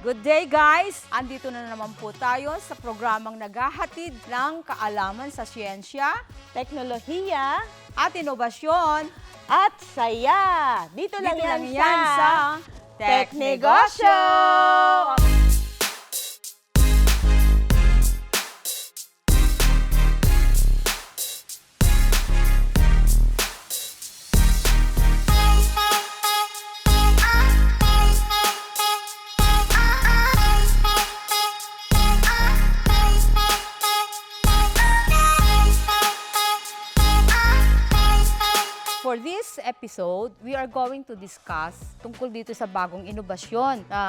Good day guys! Andito na naman po tayo sa programang naghahatid ng kaalaman sa siyensya teknolohiya, at inobasyon. at saya. Dito, lang, Dito yan, lang yan sa Teknegosyo! For this episode, we are going to discuss tungkol dito sa bagong inobasyon na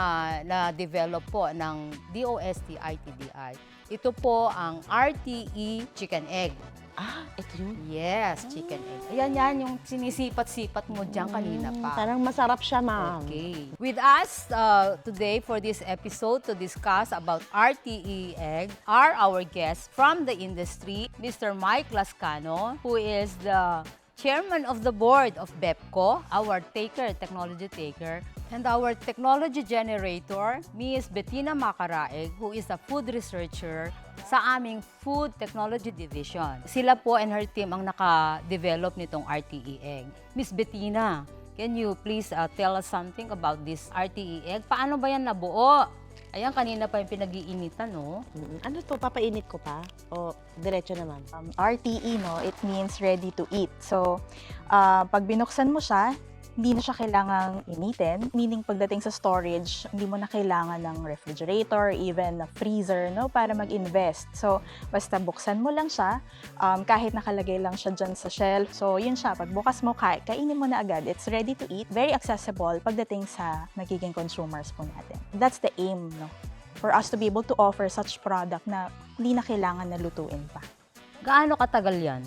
na-develop po ng DOST ITDI. Ito po ang RTE Chicken Egg. Ah, ito yun. Yes, chicken egg. Ayan yan, yung sinisipat-sipat mo dyan kanina Mm, pa. Parang masarap siya, ma'am. Okay. With us uh, today for this episode to discuss about RTE egg are our guests from the industry, Mr. Mike Lascano, who is the chairman of the board of BEPCO, our taker, technology taker, and our technology generator, Ms. Bettina Macaraeg, who is a food researcher sa aming Food Technology Division. Sila po and her team ang naka-develop nitong RTE egg. Ms. Bettina, Can you please uh, tell us something about this RTE egg? Paano ba yan nabuo? Ayan, kanina pa yung pinag-iinitan, no? Mm, Ano to, papainit ko pa? O, diretso naman? Um, RTE, no, it means ready to eat. So, ah, pag binuksan mo siya, hindi na siya kailangang initin. Meaning, pagdating sa storage, hindi mo na kailangan ng refrigerator, even a freezer, no, para mag-invest. So, basta buksan mo lang siya, um, kahit nakalagay lang siya dyan sa shelf. So, yun siya. Pag bukas mo, ka- kainin mo na agad. It's ready to eat. Very accessible pagdating sa magiging consumers po natin. That's the aim, no? For us to be able to offer such product na hindi na kailangan na lutuin pa. Gaano katagal yan?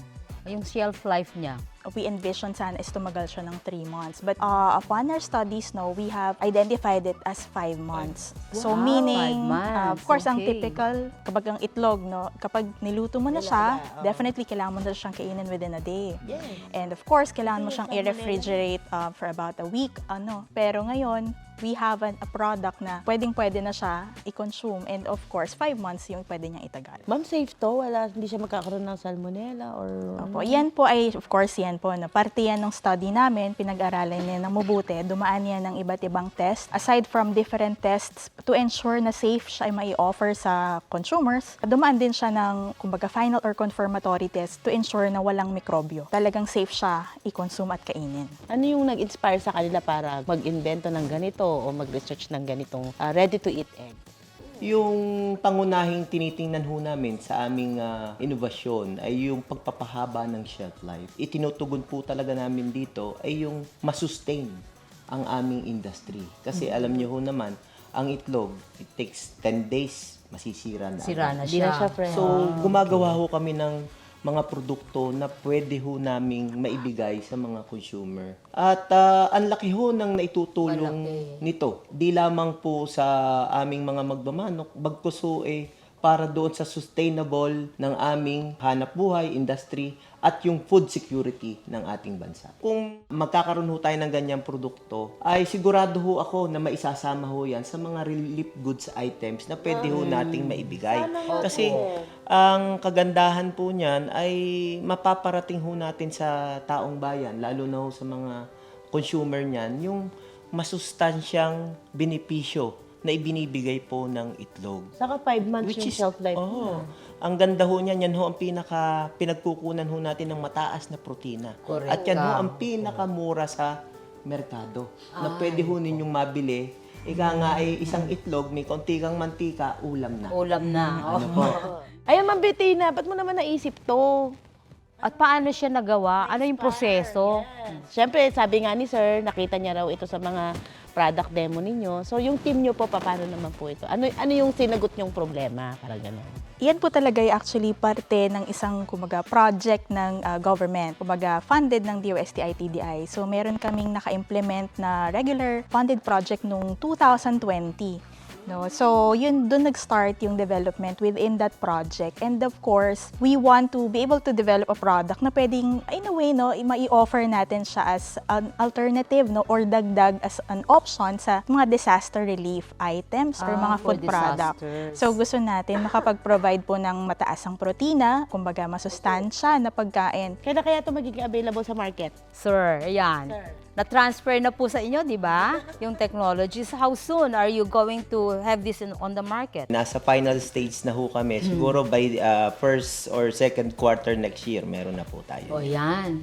Yung shelf life niya? We envision sana is tumagal siya ng 3 months. But uh, upon our studies, no, we have identified it as 5 months. So Wow, meaning, five months. uh, of course, ang Okay. typical, kapag ang itlog, no, kapag niluto mo na siya, oo. definitely kailangan mo na siyang kainin within a day. Yes. And of course, kailangan mo siyang i-refrigerate uh, for about a week. Ano. Pero ngayon, we have an, a product na pwedeng-pwede na siya i-consume. And of course, 5 months yung pwede niyang itagal. Ma'am, safe to? Wala, hindi siya magkakaroon ng salmonella or... Opo, yan po ay, of course, yan po, na parte yan ng study namin, pinag-aralan niya ng mabuti, dumaan yan ng iba't ibang test. Aside from different tests, to ensure na safe siya ay mai-offer sa consumers, dumaan din siya ng, kumbaga, final or confirmatory test to ensure na walang mikrobyo. Talagang safe siya i-consume at kainin. Ano yung nag-inspire sa kanila para mag-invento ng ganito o mag-research ng ganitong ah, ready-to-eat egg? Yung pangunahing tinitingnan ho namin sa aming ah, inobasyon ay yung pagpapahaba ng shelf life. Itinutugon po talaga namin dito ay yung masustain ang aming industry. Kasi alam niyo ho naman, ang itlog, it takes 10 days, masisira na. Sira na Hindi na siya siya. fresh. So, gumagawa ho kami ng mga produkto na pwede ho naming maibigay sa mga consumer. At ah, ang laki ho ng naitutulong nito. Di lamang po sa aming mga magmamanok, bagkus ho eh, para doon sa sustainable ng aming hanap buhay, industry, at yung food security ng ating bansa. Kung magkakaroon ho tayo ng ganyang produkto, ay sigurado ho ako na maisasama ho yan sa mga relief goods items na pwede ho nating maibigay. Kasi ang kagandahan po niyan ay mapaparating ho natin sa taong bayan, lalo na ho sa mga consumer niyan, yung masustansyang benepisyo na ibinibigay po ng itlog. Saka 5 months yung shelf life. Oh, ang ganda ho niyan, yan ho ang pinaka pinagkukunan ho natin ng mataas na protina. Correct At yan ho ang pinakamura sa merkado na pwede ho ninyong mabili. Ika nga ay isang itlog, may konti kang mantika, ulam na. Ulam na. Ano po? Ayun, Ma'am Bettina, ba't mo naman naisip to? At paano siya nagawa? Ano yung proseso? Siyempre, sabi nga ni Sir, nakita niya raw ito sa mga product demo ninyo. So, yung team niyo po, paano naman po ito? Ano, ano yung sinagot niyong problema? Para ganun. Yan po talaga ay actually parte ng isang kumaga project ng uh, government, kumaga funded ng DOST ITDI. So meron kaming naka-implement na regular funded project nung 2020. No? So, yun, doon nag-start yung development within that project. And of course, we want to be able to develop a product na pwedeng, in a way, no, mai-offer natin siya as an alternative, no, or dagdag as an option sa mga disaster relief items or Ah, mga food product. So, gusto natin makapag-provide po ng mataasang protina, kumbaga masustansya na pagkain. Kaya kaya ito magiging available sa market? Sir, ayan. Na-transfer na po sa inyo, di ba? Yung technologies. How soon are you going to have this in, on the market? Nasa final stage na ho kami. Siguro by uh, first or second quarter next year, meron na po tayo. O yan.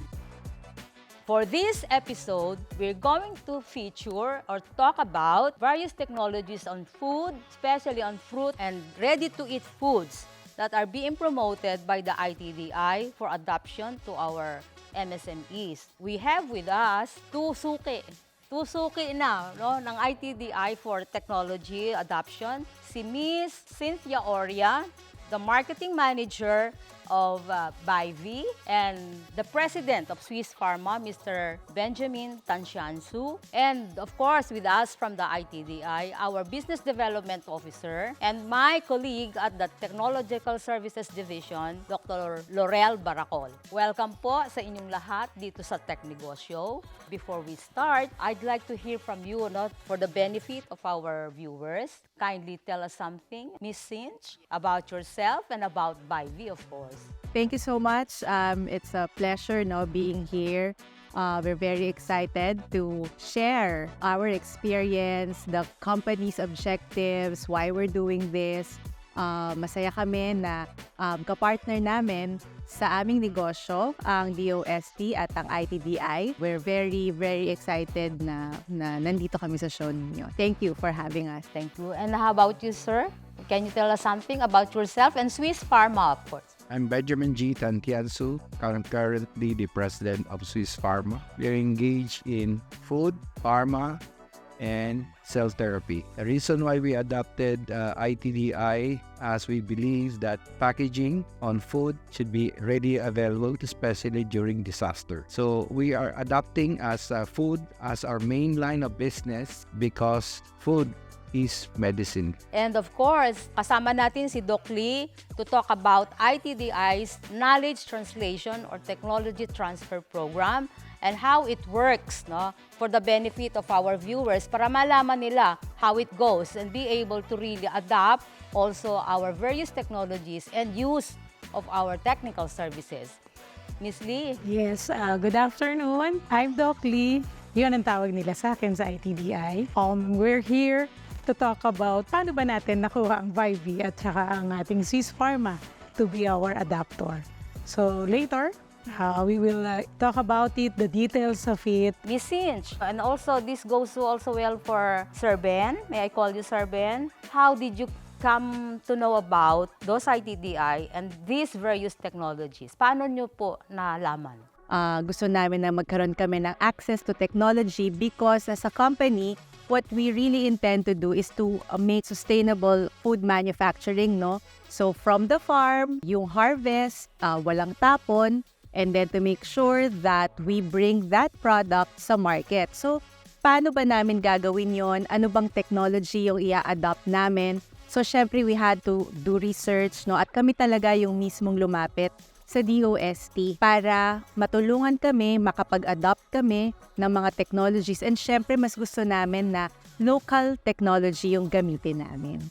For this episode, we're going to feature or talk about various technologies on food, especially on fruit and ready-to-eat foods that are being promoted by the ITDI for adoption to our MSMEs. We have with us two suki. Two suki na no, ng ITDI for technology adoption. Si Miss Cynthia Oria, the marketing manager of uh, Bivy and the president of Swiss Pharma, Mr. Benjamin Tanshansu. And of course, with us from the ITDI, our business development officer and my colleague at the Technological Services Division, Dr. Laurel Baracol. Welcome po sa inyong lahat dito sa Tech Negosyo. Before we start, I'd like to hear from you no, for the benefit of our viewers. Kindly tell us something, Miss Cinch, about yourself and about Bivy, of course. Thank you so much. Um, it's a pleasure no, being here. Uh, we're very excited to share our experience, the company's objectives, why we're doing this. Uh, masaya kami na um, kapartner namin sa aming negosyo, ang DOST at ang ITDI. We're very, very excited na, na nandito kami sa show ninyo. Thank you for having us. Thank you. And how about you, sir? Can you tell us something about yourself and Swiss Pharma, of course? I'm Benjamin G. Tantiansu, currently the president of Swiss Pharma. We are engaged in food, pharma, and cell therapy. The reason why we adopted uh, ITDI as we believe that packaging on food should be ready available, especially during disaster. So we are adopting as uh, food as our main line of business because food is medicine. And of course, kasama natin si Doc Lee to talk about ITDI's Knowledge Translation or Technology Transfer Program and how it works no, for the benefit of our viewers para malaman nila how it goes and be able to really adapt also our various technologies and use of our technical services. Miss Lee, Yes, uh, good afternoon. I'm Doc Lee. Yun ang tawag nila sa akin sa ITDI. Um, we're here to talk about paano ba natin nakuha ang Vivy at saka ang ating Swiss Pharma to be our adapter. So later, uh, we will uh, talk about it, the details of it, Miss Cinch. And also, this goes to also well for Sir Ben. May I call you Sir Ben? How did you come to know about those ITDI and these various technologies? Paano nyo po nalaman? uh, gusto namin na magkaroon kami ng access to technology because as a company, what we really intend to do is to uh, make sustainable food manufacturing, no? So from the farm, yung harvest, uh, walang tapon, and then to make sure that we bring that product sa market. So paano ba namin gagawin yon? Ano bang technology yung ia-adopt namin? So syempre we had to do research, no? At kami talaga yung mismong lumapit sa DOST para matulungan kami, makapag-adopt kami ng mga technologies. And syempre, mas gusto namin na local technology yung gamitin namin.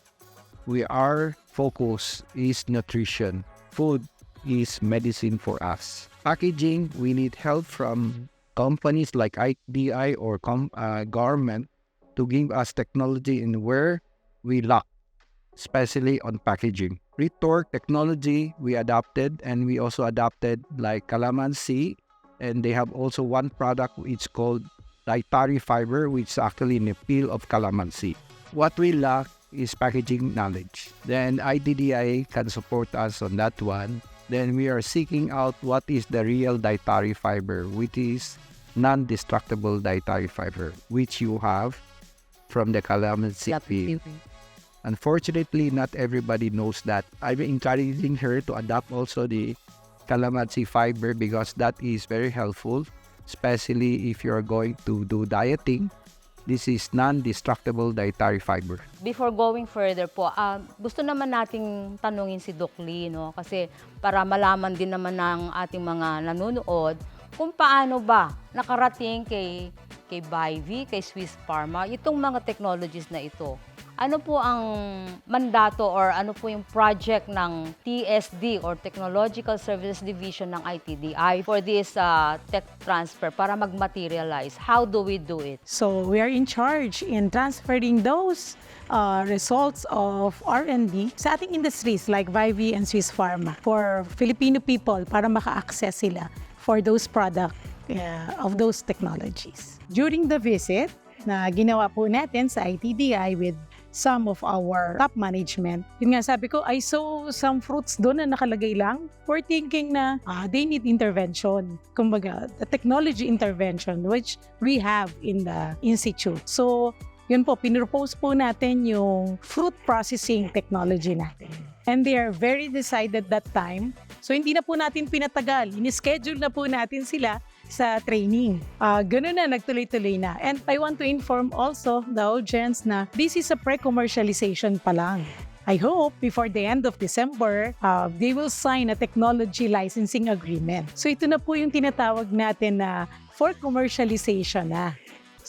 we our focus is nutrition. Food is medicine for us. Packaging, we need help from companies like IDI or com- uh, government to give us technology in where we lack, especially on packaging. Retort technology we adopted and we also adopted like calamansi and they have also one product which called dietary fiber which is actually in the peel of calamansi. What we lack is packaging knowledge. Then IDDI can support us on that one. Then we are seeking out what is the real dietary fiber, which is non-destructible dietary fiber, which you have from the calamansi peel. Unfortunately, not everybody knows that. I'm encouraging her to adopt also the calamansi fiber because that is very helpful, especially if you're going to do dieting This is non-destructible dietary fiber. Before going further po, ah, gusto naman nating tanungin si Doc Lee, no? Kasi para malaman din naman ng ating mga nanonood kung paano ba nakarating kay kay Bivy, kay Swiss Pharma, itong mga technologies na ito. Ano po ang mandato or ano po yung project ng TSD or Technological Services Division ng ITDI for this ah, tech transfer para mag-materialize? How do we do it? So we are in charge in transferring those uh, results of R&D sa ating industries like Vivi and Swiss Pharma for Filipino people para maka-access sila for those product uh, of those technologies. During the visit na ginawa po natin sa ITDI with some of our top management. Yun nga sabi ko, I saw some fruits doon na nakalagay lang. We're thinking na ah, they need intervention. Kumbaga, the technology intervention which we have in the institute. So, yun po, pinropose po natin yung fruit processing technology natin. And they are very decided that time. So, hindi na po natin pinatagal. Ini-schedule na po natin sila sa training. Ah, ganun na, nagtuloy-tuloy na. And I want to inform also the audience na this is a pre-commercialization pa lang. I hope before the end of December, uh, they will sign a technology licensing agreement. So ito na po yung tinatawag natin na for commercialization na.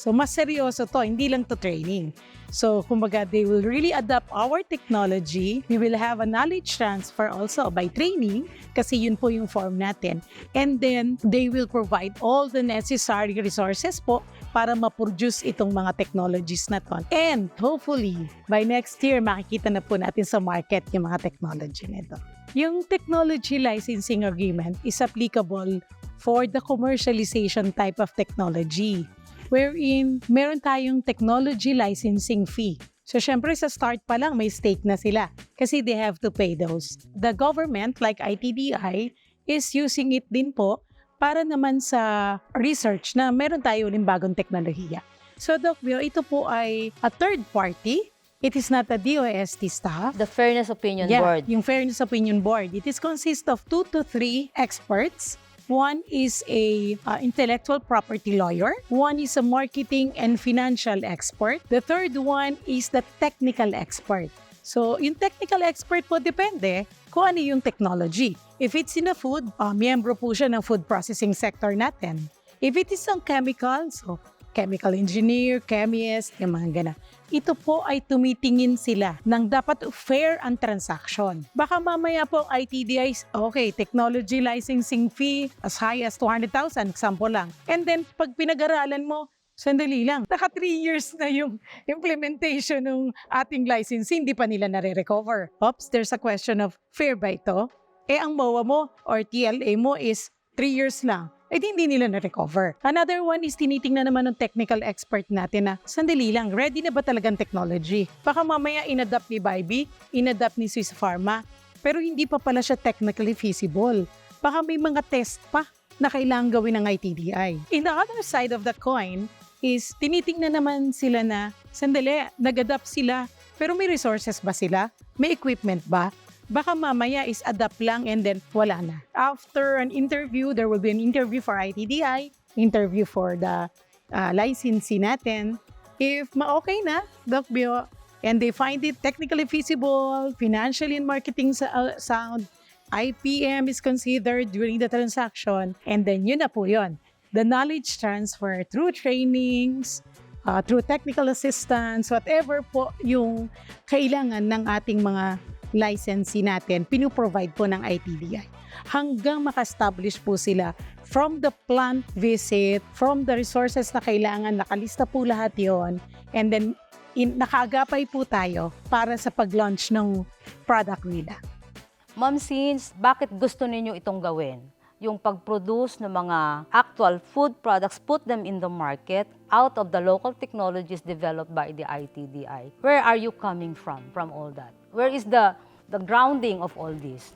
So mas seryoso to, hindi lang to training. So kumbaga, they will really adapt our technology. We will have a knowledge transfer also by training kasi yun po yung form natin. And then, they will provide all the necessary resources po para ma-produce itong mga technologies na to. And hopefully, by next year, makikita na po natin sa market yung mga technology nito. Yung technology licensing agreement is applicable for the commercialization type of technology wherein meron tayong technology licensing fee. So, syempre sa start pa lang, may stake na sila kasi they have to pay those. The government, like ITDI, is using it din po para naman sa research na meron tayo uling bagong teknolohiya. So, Doc Bio, ito po ay a third party. It is not a DOST staff. The Fairness Opinion yeah, Board. yung Fairness Opinion Board. It is consist of two to three experts. One is a uh, intellectual property lawyer. One is a marketing and financial expert. The third one is the technical expert. So, yung technical expert po depende kung ano yung technology. If it's in a food, uh, miyembro po siya ng food processing sector natin. If it is on chemicals, so chemical engineer, chemist, yung mga gana. Ito po ay tumitingin sila ng dapat fair ang transaction. Baka mamaya po ang ITDI, okay, technology licensing fee as high as 200,000, example lang. And then, pag pinag-aralan mo, sandali lang, naka 3 years na yung implementation ng ating licensing, hindi pa nila nare-recover. Oops, there's a question of fair ba ito? Eh, ang MOA mo or TLA mo is 3 years lang eh di hindi nila na-recover. Another one is tinitingnan naman ng technical expert natin na, sandali lang, ready na ba talagang technology? Baka mamaya inadapt ni Bybee, inadapt ni Swiss Pharma, pero hindi pa pala siya technically feasible. Baka may mga test pa na kailangan gawin ng ITDI. In the other side of the coin is tinitingnan naman sila na, sandali, nag-adapt sila, pero may resources ba sila? May equipment ba? Baka mamaya is adapt lang and then wala na. After an interview, there will be an interview for ITDI, interview for the uh, licensee natin. If ma-okay na, Doc Bio, and they find it technically feasible, financially and marketing uh, sound, IPM is considered during the transaction, and then yun na po yun. The knowledge transfer through trainings, uh, through technical assistance, whatever po yung kailangan ng ating mga licensee natin, pinuprovide po ng ITDI. Hanggang maka-establish po sila from the plant visit, from the resources na kailangan, nakalista po lahat yon and then in, nakaagapay po tayo para sa pag-launch ng product nila. Ma'am Sins, bakit gusto ninyo itong gawin? Yung pag-produce ng mga actual food products, put them in the market out of the local technologies developed by the ITDI. Where are you coming from, from all that? Where is the, the grounding of all this?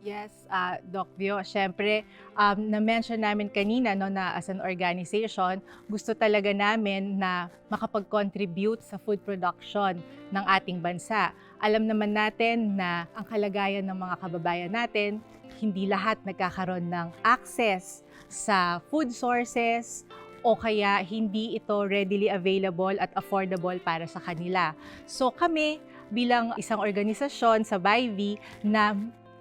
Yes, uh, Doc Bio, syempre, um, na-mention namin kanina no, na as an organization, gusto talaga namin na makapag-contribute sa food production ng ating bansa. Alam naman natin na ang kalagayan ng mga kababayan natin, hindi lahat nagkakaroon ng access sa food sources o kaya hindi ito readily available at affordable para sa kanila. So kami bilang isang organisasyon sa Vivi na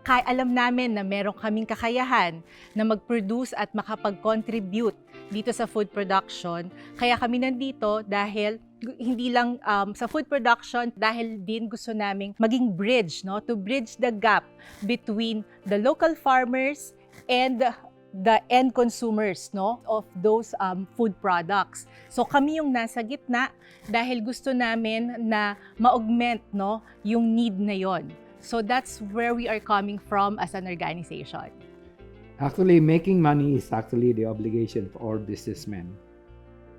kay alam namin na meron kaming kakayahan na mag-produce at makapag-contribute dito sa food production. Kaya kami nandito dahil hindi lang um, sa food production dahil din gusto naming maging bridge no to bridge the gap between the local farmers and the end consumers no of those um, food products. So kami yung nasa gitna dahil gusto namin na ma-augment no yung need na yon. So that's where we are coming from as an organization. Actually, making money is actually the obligation for all businessmen.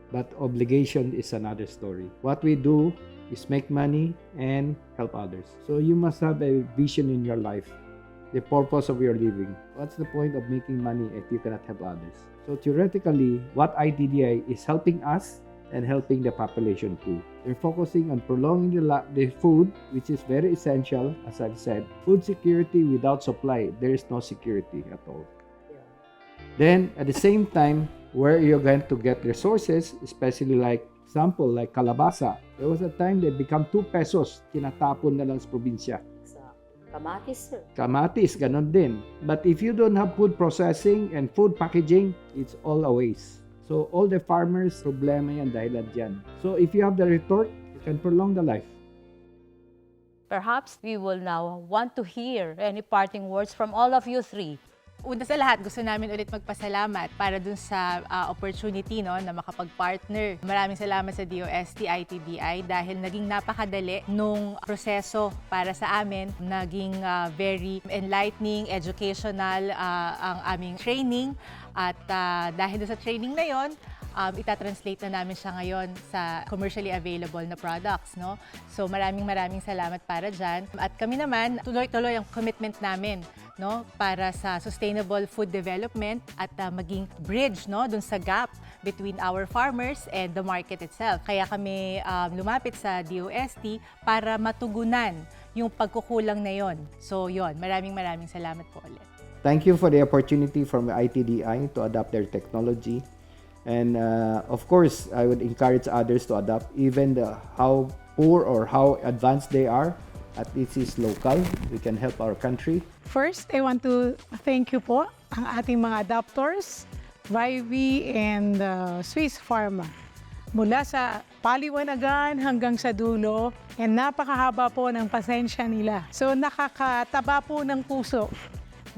But obligation is another story. What we do is make money and help others. So you must have a vision in your life, the purpose of your living. What's the point of making money if you cannot help others? So theoretically, what ITDI is helping us and helping the population too. They're focusing on prolonging the, la- the food, which is very essential, as I've said. Food security without supply, there is no security at all. Then, at the same time, where you're going to get resources, especially like example, like kalabasa. There was a time they become 2 pesos, tinatapon na lang sa probinsya. Kamatis, sir. Kamatis, ganon din. But if you don't have food processing and food packaging, it's all a waste. So all the farmers, problema yan dahilan dyan. So if you have the retort, you can prolong the life. Perhaps we will now want to hear any parting words from all of you three. Una sa lahat, gusto namin ulit magpasalamat para dun sa ah, opportunity no, na makapag-partner. Maraming salamat sa DOST ITBI dahil naging napakadali nung proseso para sa amin. Naging ah, very enlightening, educational ah, ang aming training. At ah, dahil sa training na yon, um, itatranslate na namin siya ngayon sa commercially available na products. No? So maraming maraming salamat para dyan. At kami naman, tuloy-tuloy ang commitment namin no para sa sustainable food development at uh, maging bridge no dun sa gap between our farmers and the market itself. Kaya kami um, lumapit sa DOST para matugunan yung pagkukulang na yon. So yon, maraming maraming salamat po ulit. Thank you for the opportunity from ITDI to adopt their technology. And uh, of course, I would encourage others to adopt, even the, how poor or how advanced they are. At least it's local. We can help our country. First, I want to thank you po ang ating mga adopters, Vivi and uh, Swiss Pharma. Mula sa paliwanagan hanggang sa dulo, and napakahaba po ng pasensya nila. So nakakataba po ng puso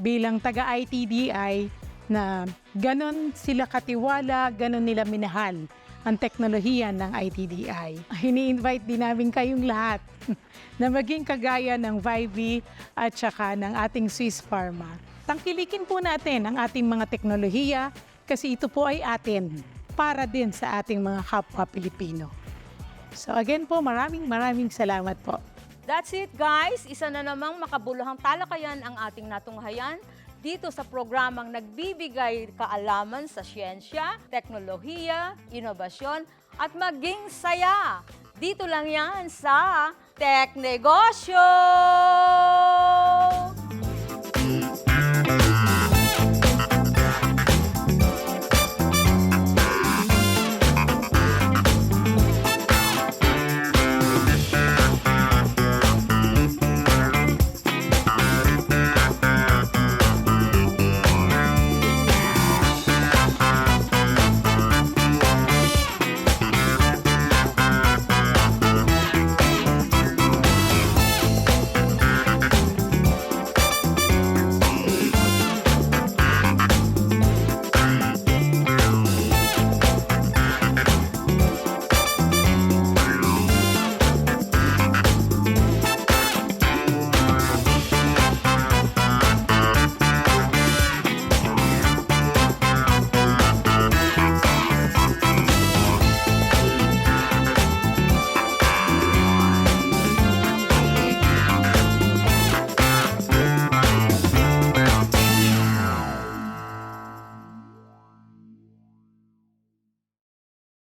bilang taga-ITDI na ganon sila katiwala, ganon nila minahal ang teknolohiya ng ITDI. Hini-invite din namin kayong lahat na maging kagaya ng Vivi at saka ng ating Swiss Pharma. Tangkilikin po natin ang ating mga teknolohiya kasi ito po ay atin para din sa ating mga kapwa Pilipino. So again po, maraming maraming salamat po. That's it guys, isa na namang makabuluhang talakayan ang ating natunghayan dito sa programang nagbibigay kaalaman sa siyensya, teknolohiya, inobasyon at maging saya. Dito lang yan sa Tech Negosyo!